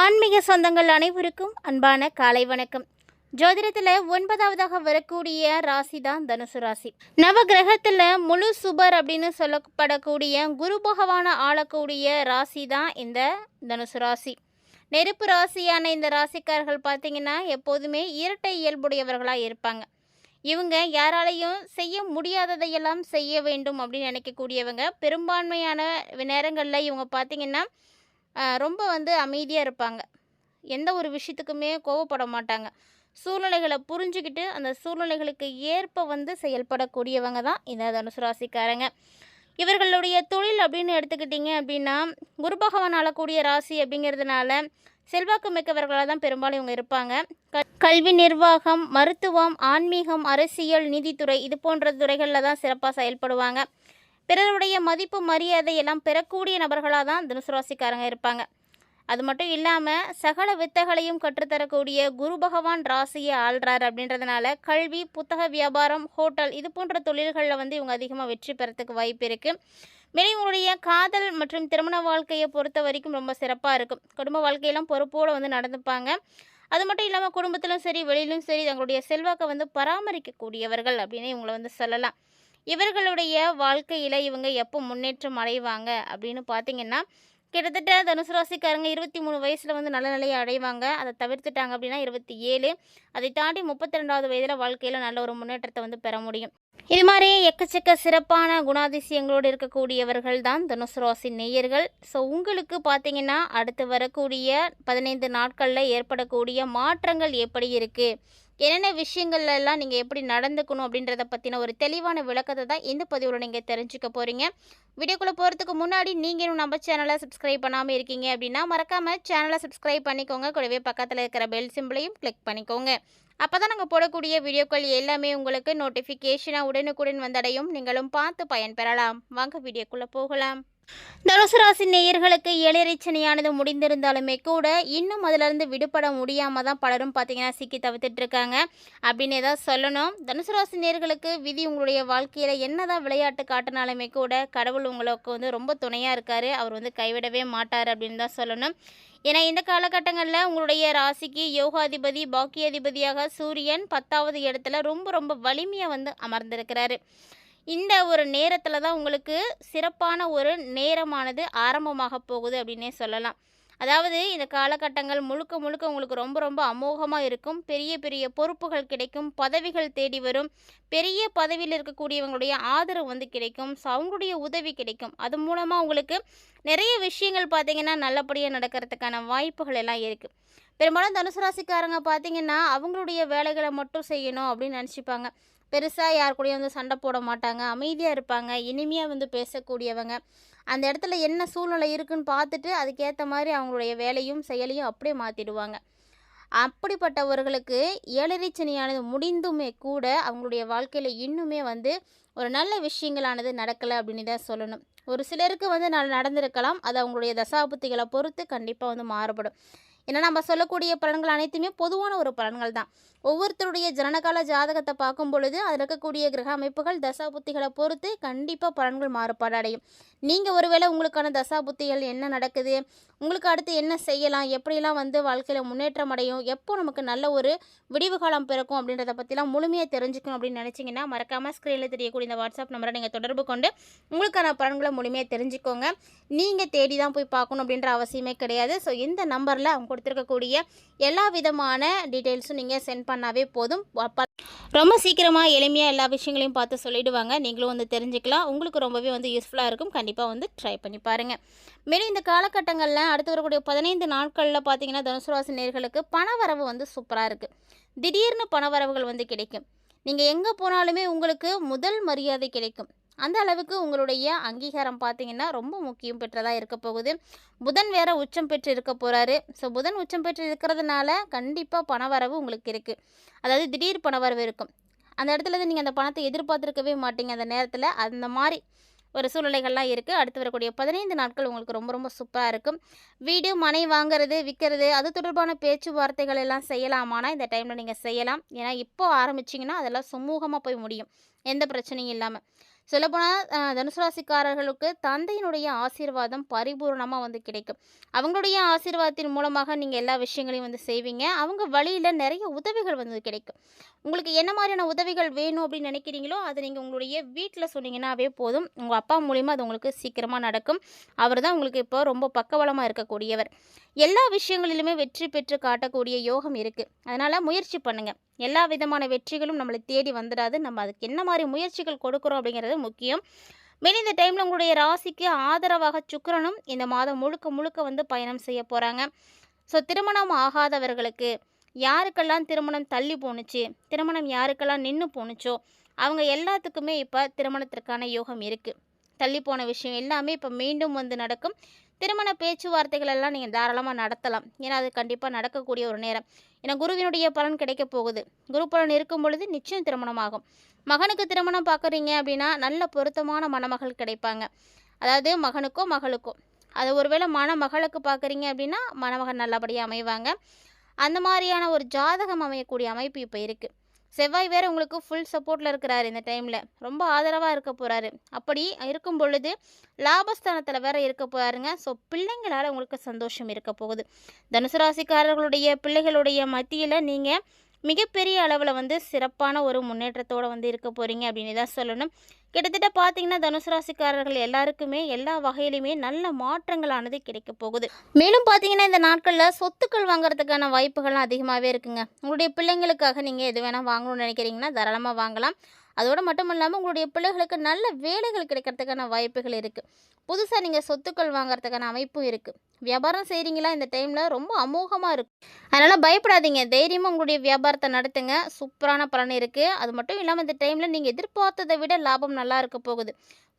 ஆன்மீக சொந்தங்கள் அனைவருக்கும் அன்பான காலை வணக்கம். ஜோதிடத்தில் ஒன்பதாவதாக வரக்கூடிய ராசி தான் தனுசு ராசி. நவ கிரகத்தில் முழு சுபர் அப்படின்னு சொல்லப்படக்கூடிய குரு பகவான ஆளக்கூடிய ராசி தான் இந்த தனுசு ராசி. நெருப்பு ராசியான இந்த ராசிக்காரர்கள் பார்த்தீங்கன்னா எப்போதுமே இரட்டை இயல்புடையவர்களாக இருப்பாங்க. இவங்க யாராலையும் செய்ய முடியாததையெல்லாம் செய்ய வேண்டும் அப்படின்னு நினைக்கக்கூடியவங்க. பெரும்பான்மையான நேரங்களில் இவங்க பார்த்தீங்கன்னா ரொம்ப வந்து அமைதியாக இருப்பாங்க. எந்த ஒரு விஷயத்துக்குமே கோவப்பட மாட்டாங்க. சூழ்நிலைகளை புரிஞ்சுக்கிட்டு அந்த சூழ்நிலைகளுக்கு ஏற்ப வந்து செயல்படக்கூடியவங்க தான் இந்த தனுசு ராசிக்காரங்க. இவர்களுடைய தொழில் அப்படின்னு எடுத்துக்கிட்டிங்க அப்படின்னா குரு பகவான் ஆளக்கூடிய ராசி அப்படிங்கிறதுனால செல்வாக்கு மிக்கவர்களாக தான் பெரும்பாலும் இவங்க இருப்பாங்க. கல்வி நிர்வாகம் மருத்துவம் ஆன்மீகம் அரசியல் நீதித்துறை இது போன்ற துறைகளில் தான் சிறப்பாக செயல்படுவாங்க. பிறருடைய மதிப்பு மரியாதை எல்லாம் பெறக்கூடிய நபர்களாக தான் தனுசு ராசிக்காரங்க இருப்பாங்க. அது மட்டும் இல்லாமல் சகல வித்தைகளையும் கற்றுத்தரக்கூடிய குரு பகவான் ராசியை ஆள்றார் அப்படின்றதுனால கல்வி புத்தக வியாபாரம் ஹோட்டல் இது போன்ற தொழில்களில் வந்து இவங்க அதிகமாக வெற்றி பெறத்துக்கு வாய்ப்பு இருக்குது மேலும் இவங்களுடைய காதல் மற்றும் திருமண வாழ்க்கையை பொறுத்த வரைக்கும் ரொம்ப சிறப்பாக இருக்கும். குடும்ப வாழ்க்கையெல்லாம் பொறுப்போடு வந்து நடந்துப்பாங்க. அது மட்டும் இல்லாமல் குடும்பத்திலும் சரி வெளியிலும் சரி தங்களுடைய செல்வாக்கை வந்து பராமரிக்கக்கூடியவர்கள் அப்படின்னு இவங்களை வந்து சொல்லலாம். இவர்களுடைய வாழ்க்கையில் இவங்க எப்போ முன்னேற்றம் அடைவாங்க அப்படின்னு பார்த்தீங்கன்னா கிட்டத்தட்ட தனுசு ராசிக்காரங்க இருபத்தி மூணு வயசில் வந்து நல்ல நிலையை அடைவாங்க. அதை தவிர்த்துட்டாங்க அப்படின்னா இருபத்தி ஏழு. அதை தாண்டி முப்பத்தி ரெண்டாவது வயதில் வாழ்க்கையில் நல்ல ஒரு முன்னேற்றத்தை வந்து பெற முடியும். இது மாதிரி எக்கச்சக்க சிறப்பான குணாதிசயங்களோடு இருக்கக்கூடியவர்கள் தான் தனுசு ராசி நேயர்கள். ஸோ உங்களுக்கு பார்த்தீங்கன்னா அடுத்து வரக்கூடிய பதினைந்து நாட்களில் ஏற்படக்கூடிய மாற்றங்கள் எப்படி இருக்குது என்னென்ன விஷயங்கள்லாம் நீங்கள் எப்படி நடந்துக்கணும் அப்படின்றத பற்றின ஒரு தெளிவான விளக்கத்தை தான் இந்த பதிவில் நீங்கள் தெரிஞ்சுக்க போகிறீங்க வீடியோக்குள்ளே போகிறதுக்கு முன்னாடி நீங்கள் இன்னும் நம்ம சேனலை சப்ஸ்கிரைப் பண்ணாமல் இருக்கீங்க அப்படின்னா மறக்காமல் சேனலை சப்ஸ்கிரைப் பண்ணிக்கோங்க. கூடவே பக்கத்தில் இருக்கிற பெல் சிம்பிளையும் கிளிக் பண்ணிக்கோங்க. அப்போ தான் நாங்கள் போடக்கூடிய வீடியோக்கள் எல்லாமே உங்களுக்கு நோட்டிஃபிகேஷனாக உடனுக்குடன் வந்தடையும். நீங்களும் பார்த்து பயன்பெறலாம். வாங்க வீடியோக்குள்ளே போகலாம். தனுசு ராசி நேயர்களுக்கு ஏழரைச்சனையானது முடிந்திருந்தாலுமே கூட இன்னும் அதிலிருந்து விடுபட முடியாமல் தான் பலரும் பார்த்தீங்கன்னா சிக்கி தவிர்த்துட்டு இருக்காங்க அப்படின்னு ஏதாவது சொல்லணும். தனுசு ராசி நேயர்களுக்கு விதி உங்களுடைய வாழ்க்கையில் என்னதான் விளையாட்டு காட்டினாலுமே கூட கடவுள் உங்களுக்கு வந்து ரொம்ப துணையாக இருக்காரு. அவர் வந்து கைவிடவே மாட்டார் அப்படின்னு தான் சொல்லணும். ஏன்னா இந்த காலகட்டங்களில் உங்களுடைய ராசிக்கு யோகாதிபதி பாக்கியாதிபதியாக சூரியன் பத்தாவது இடத்துல ரொம்ப ரொம்ப வலிமையாக வந்து அமர்ந்திருக்கிறாரு. இந்த ஒரு நேரத்தில் தான் உங்களுக்கு சிறப்பான ஒரு நேரமானது ஆரம்பமாக போகுது அப்படின்னே சொல்லலாம். அதாவது இந்த காலகட்டங்கள் முழுக்க முழுக்க உங்களுக்கு ரொம்ப ரொம்ப அமோகமாக இருக்கும். பெரிய பெரிய பொறுப்புகள் கிடைக்கும். பதவிகள் தேடி வரும். பெரிய பதவியில் இருக்கக்கூடியவங்களுடைய ஆதரவு வந்து கிடைக்கும். ஸோ அவங்களுடைய உதவி கிடைக்கும். அது மூலமாக உங்களுக்கு நிறைய விஷயங்கள் பார்த்திங்கன்னா நல்லபடியாக நடக்கிறதுக்கான வாய்ப்புகள் எல்லாம் இருக்குது பெரும்பாலும் தனுசு ராசிக்காரங்க பார்த்தீங்கன்னா அவங்களுடைய வேலைகளை மட்டும் செய்யணும் அப்படின்னு நினச்சிப்பாங்க. பெருசாக யார் கூடயும் வந்து சண்டை போட மாட்டாங்க. அமைதியாக இருப்பாங்க. இனிமையாக வந்து பேசக்கூடியவங்க. அந்த இடத்துல என்ன சூழ்நிலை இருக்குன்னு பார்த்துட்டு அதுக்கேற்ற மாதிரி அவங்களுடைய வேலையும் செயலையும் அப்படியே மாற்றிடுவாங்க அப்படிப்பட்டவர்களுக்கு ஏழரை சனியானது முடிந்துமே கூட அவங்களுடைய வாழ்க்கையில் இன்னுமே வந்து ஒரு நல்ல விஷயங்களானது நடக்கலை அப்படின்னு தான் சொல்லணும். ஒரு சிலருக்கு வந்து நான் நடந்திருக்கலாம். அது அவங்களுடைய தசாபுத்திகளை பொறுத்து கண்டிப்பாக வந்து மாறுபடும். ஏன்னா நம்ம சொல்லக்கூடிய பலன்கள் அனைத்துமே பொதுவான ஒரு பலன்கள் தான். ஒவ்வொருத்தருடைய ஜனனகால ஜாதகத்தை பார்க்கும் பொழுது அதில் இருக்கக்கூடிய கிரக அமைப்புகள் தசா புத்திகளை பொறுத்து கண்டிப்பாக பலன்கள் மாறுபாடு அடையும். நீங்கள் ஒருவேளை உங்களுக்கான தசா புத்திகள் என்ன நடக்குது? உங்களுக்கு அடுத்து என்ன செய்யலாம்? எப்படிலாம் வந்து வாழ்க்கையில் முன்னேற்றம் அடையும்? எப்போ நமக்கு நல்ல ஒரு விடிவு காலம் பிறக்கும்? அப்படின்றத பற்றிலாம் முழுமையாக தெரிஞ்சுக்கணும் அப்படின்னு நினச்சிங்கன்னா மறக்காமல் ஸ்க்ரீனில் தெரியக்கூடிய இந்த வாட்ஸ்அப் நம்பரை நீங்கள் தொடர்பு கொண்டு உங்களுக்கான பலன்களை முழுமையாக தெரிஞ்சுக்கோங்க. நீங்கள் தேடி தான் போய் பார்க்கணும் அப்படின்ற அவசியமே கிடையாது. ஸோ இந்த நம்பரில் அவங்க கொடுத்துருக்கக்கூடிய எல்லா விதமான டீட்டெயில்ஸும் நீங்கள் சென்ட் பண்ணாவே போதும். ரொம்ப சீக்கிரமாக எளிமையாக எல்லா விஷயங்களையும் பார்த்து சொல்லிவிடுவாங்க நீங்களும் வந்து தெரிஞ்சுக்கலாம். உங்களுக்கு ரொம்பவே வந்து யூஸ்ஃபுல்லாக இருக்கும். கண்டிப்பாக வந்து ட்ரை பண்ணி பாருங்கள் மேலும் இந்த காலகட்டங்களில் அடுத்து வரக்கூடிய பதினைந்து நாட்களில் பார்த்தீங்கன்னா தனுசு ராசி நேர்களுக்கு பணவரவு வந்து சூப்பராக இருக்குது திடீர்னு பணவரவுகள் வந்து கிடைக்கும். நீங்கள் எங்கே போனாலுமே உங்களுக்கு முதல் மரியாதை கிடைக்கும். அந்த அளவுக்கு உங்களுடைய அங்கீகாரம் பார்த்தீங்கன்னா ரொம்ப முக்கியம் பெற்றதாக இருக்க போகுது. புதன் வேற உச்சம் பெற்று இருக்க போகிறாரு ஸோ புதன் உச்சம் பெற்று இருக்கிறதுனால கண்டிப்பாக பணவரவு உங்களுக்கு இருக்குது அதாவது திடீர் பணவரவு இருக்கும். அந்த இடத்துல இருந்து நீங்கள் அந்த பணத்தை எதிர்பார்த்துருக்கவே மாட்டீங்க அந்த நேரத்தில். அந்த மாதிரி ஒரு சூழ்நிலைகள்லாம் இருக்குது அடுத்து வரக்கூடிய பதினைந்து நாட்கள் உங்களுக்கு ரொம்ப ரொம்ப சூப்பராக இருக்கும். வீடு மனை வாங்குறது விற்கிறது அது தொடர்பான பேச்சுவார்த்தைகள் எல்லாம் செய்யலாமானா இந்த டைமில் நீங்கள் செய்யலாம். ஏன்னா இப்போ ஆரம்பிச்சிங்கன்னா அதெல்லாம் சுமூகமாக போய் முடியும். எந்த பிரச்சனையும் இல்லாமல் சொல்லப்போனால் தனுசு ராசிக்காரர்களுக்கு தந்தையினுடைய ஆசீர்வாதம் பரிபூர்ணமாக வந்து கிடைக்கும். அவங்களுடைய ஆசீர்வாதத்தின் மூலமாக நீங்கள் எல்லா விஷயங்களையும் வந்து செய்வீங்க. அவங்க வழியில் நிறைய உதவிகள் வந்து கிடைக்கும். உங்களுக்கு என்ன மாதிரியான உதவிகள் வேணும் அப்படின்னு நினைக்கிறீங்களோ அதை நீங்கள் உங்களுடைய வீட்டில் சொன்னீங்கன்னாவே போதும். உங்கள் அப்பா மூலிமா அது உங்களுக்கு சீக்கிரமாக நடக்கும். அவர் தான் உங்களுக்கு இப்போ ரொம்ப பக்கவளமாக இருக்கக்கூடியவர். எல்லா விஷயங்களிலுமே வெற்றி பெற்று காட்டக்கூடிய யோகம் இருக்குது அதனால் முயற்சி பண்ணுங்கள் எல்லா விதமான வெற்றிகளும் நம்மளை தேடி வந்துடாது. நம்ம அதுக்கு என்ன மாதிரி முயற்சிகள் கொடுக்குறோம் அப்படிங்கிறது முக்கியம். மேலும் இந்த டைமில் உங்களுடைய ராசிக்கு ஆதரவாக சுக்கரனும் இந்த மாதம் முழுக்க முழுக்க வந்து பயணம் செய்ய போகிறாங்க ஸோ திருமணம் ஆகாதவர்களுக்கு யாருக்கெல்லாம் திருமணம் தள்ளி போணுச்சு திருமணம் யாருக்கெல்லாம் நின்று போணுச்சோ அவங்க எல்லாத்துக்குமே இப்போ திருமணத்திற்கான யோகம் இருக்குது தள்ளி போன விஷயம் எல்லாமே இப்போ மீண்டும் வந்து நடக்கும். திருமண பேச்சுவார்த்தைகள் எல்லாம் நீங்கள் தாராளமாக நடத்தலாம். ஏன்னா அது கண்டிப்பாக நடக்கக்கூடிய ஒரு நேரம். ஏன்னா குருவினுடைய பலன் கிடைக்க போகுது. குரு பலன் இருக்கும் பொழுது நிச்சயம் திருமணம் ஆகும் மகனுக்கு திருமணம் பார்க்குறீங்க அப்படின்னா நல்ல பொருத்தமான மணமகள் கிடைப்பாங்க. அதாவது மகனுக்கோ மகளுக்கோ. அது ஒருவேளை மணமகளுக்கு பார்க்குறீங்க அப்படின்னா மணமகன் நல்லபடியாக அமைவாங்க. அந்த மாதிரியான ஒரு ஜாதகம் அமையக்கூடிய அமைப்பு இப்போ இருக்குது செவ்வாய் வேறு உங்களுக்கு ஃபுல் சப்போர்ட்டில் இருக்கிறாரு இந்த டைமில் ரொம்ப ஆதரவாக இருக்க போகிறாரு அப்படி இருக்கும் பொழுது லாபஸ்தானத்தில் வேற இருக்க போகிறாருங்க ஸோ பிள்ளைங்களால் உங்களுக்கு சந்தோஷம் இருக்க போகுது. தனுசு ராசிக்காரர்களுடைய பிள்ளைகளுடைய மத்தியில் நீங்கள் மிகப்பெரிய அளவில் வந்து சிறப்பான ஒரு முன்னேற்றத்தோடு வந்து இருக்க போகிறீங்க அப்படின்னு தான் சொல்லணும். கிட்டத்தட்ட பார்த்தீங்கன்னா தனுசு ராசிக்காரர்கள் எல்லாருக்குமே எல்லா வகையிலுமே நல்ல மாற்றங்களானது கிடைக்க போகுது. மேலும் பார்த்தீங்கன்னா இந்த நாட்களில் சொத்துக்கள் வாங்குறதுக்கான வாய்ப்புகள்லாம் அதிகமாகவே இருக்குங்க. உங்களுடைய பிள்ளைங்களுக்காக நீங்கள் எது வேணால் வாங்கணும்னு நினைக்கிறீங்கன்னா தாராளமாக வாங்கலாம். அதோடு மட்டும் இல்லாமல் உங்களுடைய பிள்ளைகளுக்கு நல்ல வேலைகள் கிடைக்கிறதுக்கான வாய்ப்புகள் இருக்குது புதுசாக நீங்கள் சொத்துக்கள் வாங்குறதுக்கான அமைப்பும் இருக்குது வியாபாரம் செய்கிறீங்களா இந்த டைமில் ரொம்ப அமோகமாக இருக்கும் அதனால் பயப்படாதீங்க. தைரியமாக உங்களுடைய வியாபாரத்தை நடத்துங்க. சூப்பரான பலன் இருக்குது அது மட்டும் இல்லாமல் இந்த டைமில் நீங்கள் எதிர்பார்த்ததை விட லாபம் நல்லா இருக்க போகுது.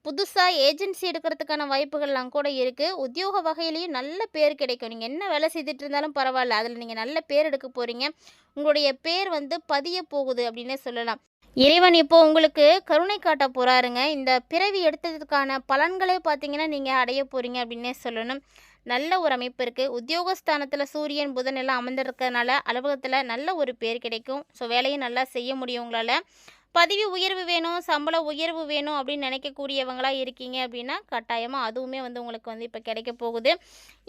புதுசாக ஏஜென்சி எடுக்கிறதுக்கான வாய்ப்புகள்லாம் கூட இருக்குது உத்தியோக வகையிலையும் நல்ல பேர் கிடைக்கும். நீங்கள் என்ன வேலை செய்துட்டு இருந்தாலும் பரவாயில்ல. அதில் நீங்கள் நல்ல பேர் எடுக்க போகிறீங்க உங்களுடைய பேர் வந்து பதிய போகுது அப்படின்னே சொல்லலாம். இறைவன் இப்போ உங்களுக்கு கருணை காட்ட போகிறாருங்க இந்த பிறவி எடுத்ததுக்கான பலன்களே பார்த்தீங்கன்னா நீங்கள் அடைய போகிறீங்க அப்படின்னே சொல்லணும். நல்ல ஒரு அமைப்பு இருக்குது உத்தியோகஸ்தானத்தில் சூரியன் புதன் எல்லாம் அமர்ந்திருக்கிறதுனால அலுவலகத்தில் நல்ல ஒரு பேர் கிடைக்கும். ஸோ வேலையை நல்லா செய்ய முடியும் உங்களால். பதவி உயர்வு வேணும் சம்பள உயர்வு வேணும் அப்படின்னு நினைக்கக்கூடியவங்களாக இருக்கீங்க அப்படின்னா கட்டாயமாக அதுவுமே வந்து உங்களுக்கு வந்து இப்போ கிடைக்க போகுது.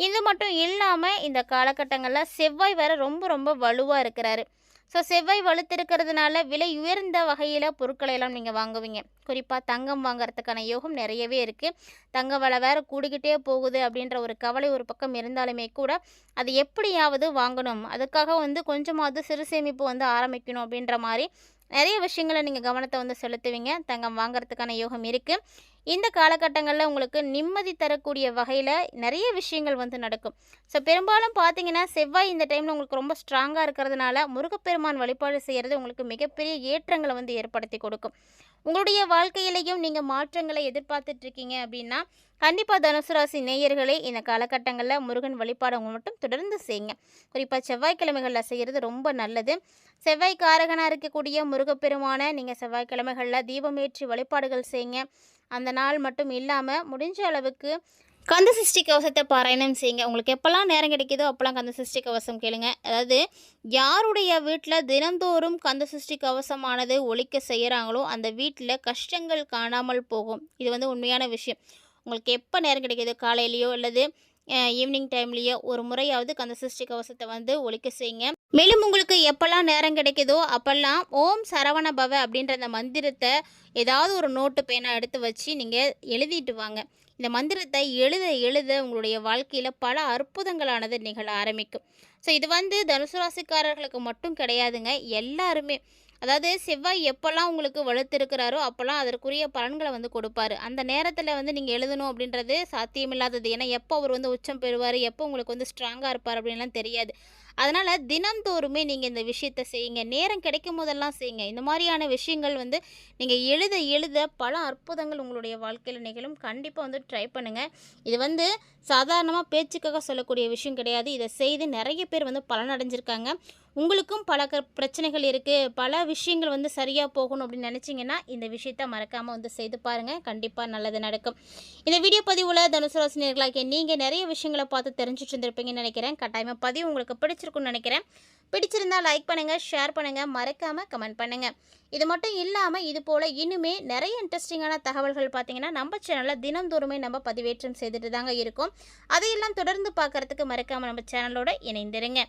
இது மட்டும் இல்லாமல் இந்த காலகட்டங்களில் செவ்வாய் வேறு ரொம்ப ரொம்ப வலுவாக இருக்கிறாரு. ஸோ செவ்வாய் வலுத்திருக்கிறதுனால விலை உயர்ந்த வகையில் பொருட்களை எல்லாம் நீங்கள் வாங்குவீங்க. குறிப்பாக தங்கம் வாங்குறதுக்கான யோகம் நிறையவே இருக்குது தங்க விலை வேறு கூடிக்கிட்டே போகுது அப்படின்ற ஒரு கவலை ஒரு பக்கம் இருந்தாலுமே கூட அது எப்படியாவது வாங்கணும். அதுக்காக வந்து கொஞ்சமாவது சிறு சேமிப்பு வந்து ஆரம்பிக்கணும் அப்படின்ற மாதிரி நிறைய விஷயங்களை நீங்கள் கவனத்தை வந்து செலுத்துவீங்க. தங்கம் வாங்குறதுக்கான யோகம் இருக்குது இந்த காலகட்டங்களில் உங்களுக்கு நிம்மதி தரக்கூடிய வகையில் நிறைய விஷயங்கள் வந்து நடக்கும். ஸோ பெரும்பாலும் பார்த்தீங்கன்னா செவ்வாய் இந்த டைமில் உங்களுக்கு ரொம்ப ஸ்ட்ராங்காக இருக்கிறதுனால முருகப்பெருமான் வழிபாடு செய்கிறது உங்களுக்கு மிகப்பெரிய ஏற்றங்களை வந்து ஏற்படுத்தி கொடுக்கும். உங்களுடைய வாழ்க்கையிலையும் நீங்கள் மாற்றங்களை எதிர்பார்த்துட்டு இருக்கீங்க அப்படின்னா கண்டிப்பாக தனுசு ராசி நேயர்களே இந்த காலகட்டங்களில் முருகன் வழிபாடு அவங்க மட்டும் தொடர்ந்து செய்யுங்க. குறிப்பாக செவ்வாய்க்கிழமைகளில் செய்கிறது ரொம்ப நல்லது. செவ்வாய் காரகனாக இருக்கக்கூடிய முருகப்பெருமானை நீங்கள் செவ்வாய்க்கிழமைகளில் தீபமேற்றி வழிபாடுகள் செய்யுங்க. அந்த நாள் மட்டும் இல்லாமல் முடிஞ்ச அளவுக்கு கந்த சிருஷ்டி கவசத்தை பாராயணம் செய்யுங்க. உங்களுக்கு எப்போல்லாம் நேரம் கிடைக்குதோ அப்போல்லாம் கந்த சிருஷ்டி கவசம் கேளுங்க. அதாவது யாருடைய வீட்டில் தினந்தோறும் கந்த சிருஷ்டி கவசமானது ஒழிக்க செய்கிறாங்களோ அந்த வீட்டில் கஷ்டங்கள் காணாமல் போகும். இது வந்து உண்மையான விஷயம். உங்களுக்கு எப்போ நேரம் கிடைக்கிது? காலையிலையோ அல்லது ஈவினிங் டைம்லேயோ ஒரு முறையாவது கந்த சிருஷ்டி கவசத்தை வந்து ஒழிக்க செய்யுங்க. மேலும் உங்களுக்கு எப்போல்லாம் நேரம் கிடைக்குதோ அப்போல்லாம் ஓம் சரவண பவ அப்படின்ற அந்த மந்திரத்தை ஏதாவது ஒரு நோட்டு பேனா எடுத்து வச்சு நீங்கள் எழுதிட்டு வாங்க. இந்த மந்திரத்தை எழுத எழுத உங்களுடைய வாழ்க்கையில் பல அற்புதங்களானது நிகழ ஆரம்பிக்கும். ஸோ இது வந்து தனுசு ராசிக்காரர்களுக்கு மட்டும் கிடையாதுங்க. எல்லாருமே அதாவது செவ்வாய் எப்போல்லாம் உங்களுக்கு வலுத்திருக்கிறாரோ அப்போல்லாம் அதற்குரிய பலன்களை வந்து கொடுப்பாரு. அந்த நேரத்தில் வந்து நீங்கள் எழுதணும் அப்படின்றது சாத்தியமில்லாதது. ஏன்னா எப்போ அவர் வந்து உச்சம் பெறுவார்? எப்போ உங்களுக்கு வந்து ஸ்ட்ராங்காக இருப்பார் அப்படின்லாம் தெரியாது. அதனால் தினந்தோறுமே நீங்கள் இந்த விஷயத்தை செய்யுங்க. நேரம் கிடைக்கும் போதெல்லாம் செய்யுங்க. இந்த மாதிரியான விஷயங்கள் வந்து நீங்கள் எழுத எழுத பல அற்புதங்கள் உங்களுடைய வாழ்க்கையில் நிகழும். கண்டிப்பாக வந்து ட்ரை பண்ணுங்கள் இது வந்து சாதாரணமாக பேச்சுக்காக சொல்லக்கூடிய விஷயம் கிடையாது. இதை செய்து நிறைய பேர் வந்து பலனடைஞ்சிருக்காங்க. உங்களுக்கும் பல க பிரச்சனைகள் இருக்குது பல விஷயங்கள் வந்து சரியாக போகணும் அப்படின்னு நினச்சிங்கன்னா இந்த விஷயத்த மறக்காமல் வந்து செய்து பாருங்கள் கண்டிப்பாக நல்லது நடக்கும். இந்த வீடியோ பதிவில் தனுசு ராசினியர்களாகிய நீங்கள் நிறைய விஷயங்களை பார்த்து தெரிஞ்சுட்டு இருந்திருப்பீங்கன்னு நினைக்கிறேன். கட்டாயமாக பதிவு உங்களுக்கு பிடிச்சிருக்குன்னு நினைக்கிறேன். பிடிச்சிருந்தா லைக் பண்ணுங்கள் ஷேர் பண்ணுங்கள் மறக்காமல் கமெண்ட் பண்ணுங்கள் இது மட்டும் இல்லாமல் இது போல் இன்னுமே நிறைய இன்ட்ரெஸ்டிங்கான தகவல்கள் பார்த்தீங்கன்னா நம்ம சேனலில் தினந்தோறுமே நம்ம பதிவேற்றம் செய்துட்டு தாங்க இருக்கும். அதையெல்லாம் தொடர்ந்து பார்க்குறதுக்கு மறக்காமல் நம்ம சேனலோடு இணைந்திருங்க.